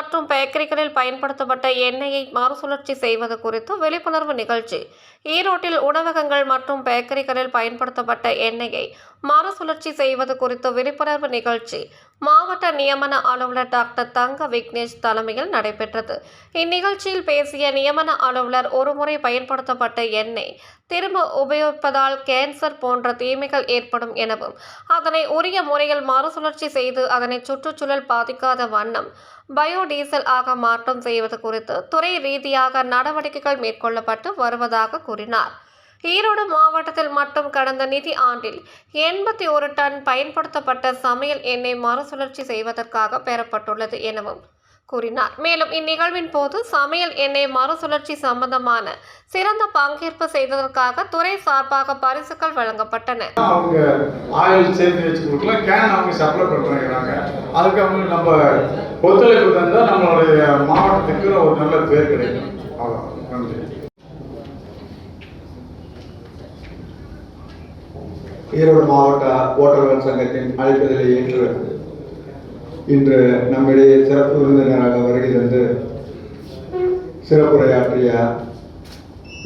மற்றும் பேக்கரிகளில் பயன்படுத்தப்பட்ட எண்ணெயை மறுசுழற்சி செய்வது குறித்து விழிப்புணர்வு நிகழ்ச்சி. ஈரோட்டில் உணவகங்கள் மற்றும் பேக்கரிகளில் பயன்படுத்தப்பட்ட எண்ணெயை மறுசுழற்சி செய்வது குறித்த விழிப்புணர்வு நிகழ்ச்சி மாவட்ட நியமன அலுவலர் டாக்டர் தங்க விக்னேஷ் தலைமையில் நடைபெற்றது. இந்நிகழ்ச்சியில் பேசிய நியமன அலுவலர் ஒருமுறை பயன்படுத்தப்பட்ட எண்ணெய் திரும்ப உபயோகிப்பதால் கேன்சர் போன்ற தீமைகள் ஏற்படும் எனவும் அதனை உரிய முறையில் மறுசுழற்சி செய்து அதனை சுற்றுச்சூழல் பாதிக்காத வண்ணம் பயோடீசல் ஆக மாற்றம் செய்வது குறித்து துறை ரீதியாக நடவடிக்கைகள் மேற்கொள்ளப்பட்டு வருவதாக கூறினார். ஈரோடு மாவட்டத்தில் மட்டும் கடந்த நிதி ஆண்டில் எண்பத்தி ஒரு டன் பயன்படுத்தப்பட்ட சமையல் எண்ணெய் மறுசுழற்சி செய்வதற்காக பெறப்பட்டுள்ளது எனவும் கூறினார். மேலும் இந்நிகழ்வின் போது சமையல் எண்ணெய் மறுசுழற்சி சம்பந்தமான சிறந்த பங்கேற்பு செய்ததற்காக துறை சார்பாக பரிசுகள் வழங்கப்பட்டன. அவங்க ஆயில் சேர்த்து வச்சு கொடுக்கலாம் கேன் அவங்க சப்ளை பண்ணுறாங்க அதுக்கு அவங்க நம்ம ஒத்துழைப்பு தந்தால் நம்மளுடைய மாவட்டத்துக்கு ஒரு நல்ல பேர் கிடைக்கும். அவ்வளோ நன்றி. ஈரோடு மாவட்ட ஓட்டர்கள் சங்கத்தின் அழைப்பதில் ஏற்று இன்று நம்மிடையே சிறப்பு விருந்தினராக வருகை தந்து சிறப்புரையாற்றிய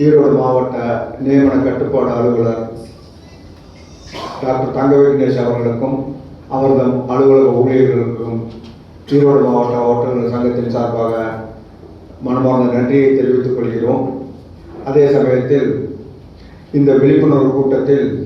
ஈரோடு மாவட்ட நியமன கட்டுப்பாடு அலுவலர் டாக்டர் தங்க விக்னேஷ் அவர்களுக்கும் அவர்தம் அலுவலக ஊழியர்களுக்கும் ஈரோடு மாவட்ட ஓட்டர்கள் சங்கத்தின் சார்பாக மனமார்ந்த நன்றியை தெரிவித்துக் கொள்கிறோம். அதே சமயத்தில் இந்த விழிப்புணர்வு கூட்டத்தில்